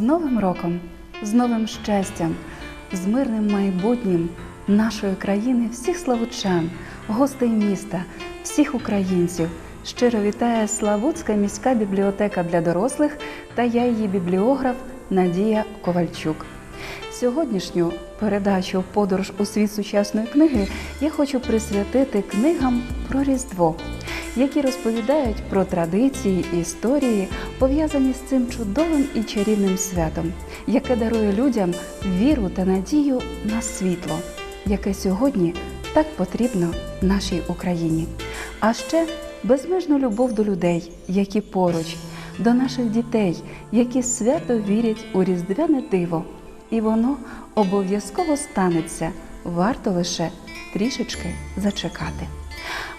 Новим роком, з новим щастям, з мирним майбутнім нашої країни, всіх славучан, гостей міста, всіх українців. Щиро вітає Славутська міська бібліотека для дорослих та я її бібліограф Надія Ковальчук. Сьогоднішню передачу Подорож у світ сучасної книги я хочу присвятити книгам про Різдво, які розповідають про традиції і історії, пов'язані з цим чудовим і чарівним святом, яке дарує людям віру та надію на світло, яке сьогодні так потрібно нашій Україні. А ще безмежну любов до людей, які поруч, до наших дітей, які свято вірять у різдвяне диво і воно обов'язково станеться. Варто лише трішечки зачекати.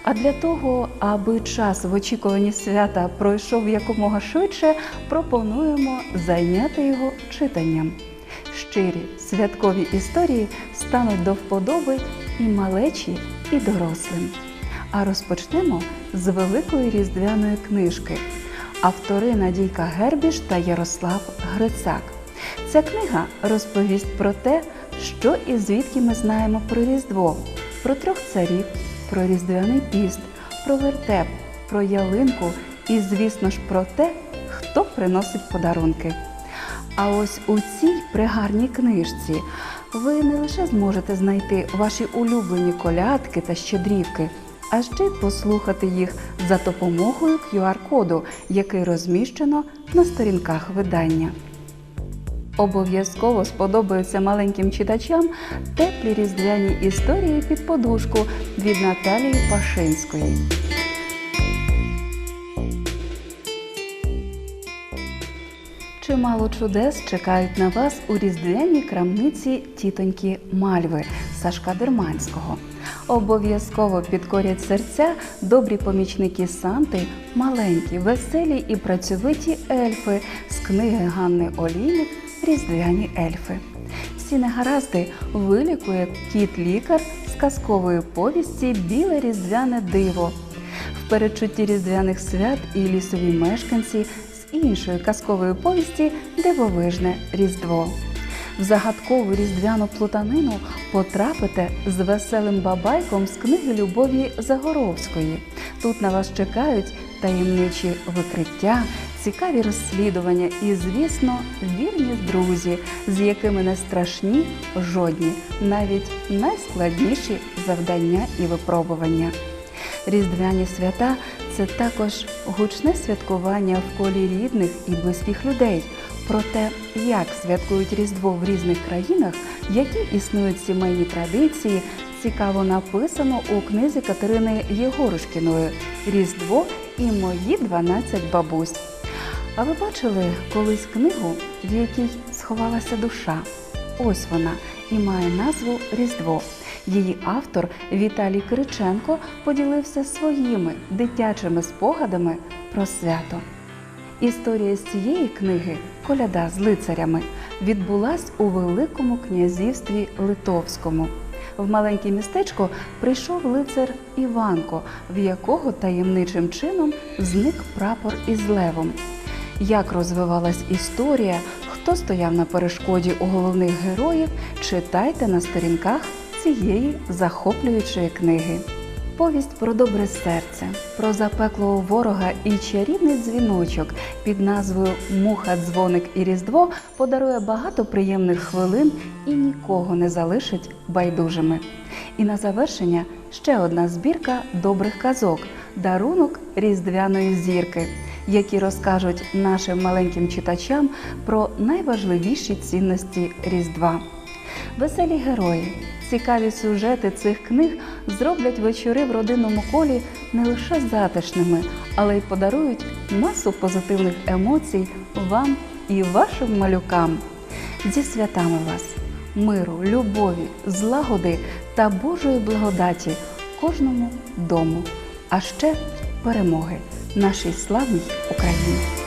А для того, аби час в очікуванні свята пройшов якомога швидше, пропонуємо зайняти його читанням. Щирі святкові історії стануть до вподоби і малечі, і дорослим. А розпочнемо з великої різдвяної книжки. Автори Надійка Гербіш та Ярослав Грицак. Ця книга розповість про те, що і звідки ми знаємо про Різдво, про трьох царів, про Різдвяний піст, про вертеп, про ялинку і, звісно ж, про те, хто приносить подарунки. А ось у цій пригарній книжці ви не лише зможете знайти ваші улюблені колядки та щедрівки, а ще й послухати їх за допомогою QR-коду, який розміщено на сторінках видання. Обов'язково сподобаються маленьким читачам теплі різдвяні історії під подушку від Наталії Пашинської. Чимало чудес чекають на вас у різдвяній крамниці тітоньки Мальви Сашка Дерманського. Обов'язково підкорять серця добрі помічники Санти, маленькі, веселі і працьовиті ельфи з книги Ганни Олійник Різдвяні ельфи. Всі негаразди вилікує кіт-лікар з казкової повісті Біле різдвяне диво. В передчутті різдвяних свят і лісові мешканці з іншої казкової повісті Дивовижне Різдво. В загадкову різдвяну плутанину потрапите з веселим бабайком з книги Любові Загоровської. Тут на вас чекають таємничі викриття, цікаві розслідування і, звісно, вірні друзі, з якими не страшні жодні, навіть найскладніші завдання і випробування. Різдвяні свята це також гучне святкування в колі рідних і близьких людей. Про те, як святкують Різдво в різних країнах, які існують сімейні традиції, цікаво написано у книзі Катерини Єгорушкіної Різдво і мої 12 бабусь. А ви бачили колись книгу, в якій сховалася душа? Ось вона і має назву Різдво. Її автор Віталій Кириченко поділився своїми дитячими спогадами про свято. Історія з цієї книги Коляда з лицарями відбулась у Великому князівстві Литовському. В маленьке містечко прийшов лицар Іванко, в якого таємничим чином зник прапор із левом. Як розвивалась історія, хто стояв на перешкоді у головних героїв, читайте на сторінках цієї захоплюючої книги. Повість про добре серце, про запеклого ворога і чарівний дзвіночок під назвою Муха, дзвоник і Різдво подарує багато приємних хвилин і нікого не залишить байдужими. І на завершення ще одна збірка добрих казок дарунок різдвяної зірки, які розкажуть нашим маленьким читачам про найважливіші цінності Різдва. Веселі герої, цікаві сюжети цих книг зроблять вечори в родинному колі не лише затишними, але й подарують масу позитивних емоцій вам і вашим малюкам. Зі святами вас, миру, любові, злагоди та Божої благодаті кожному дому, а ще перемоги нашій славній Україні.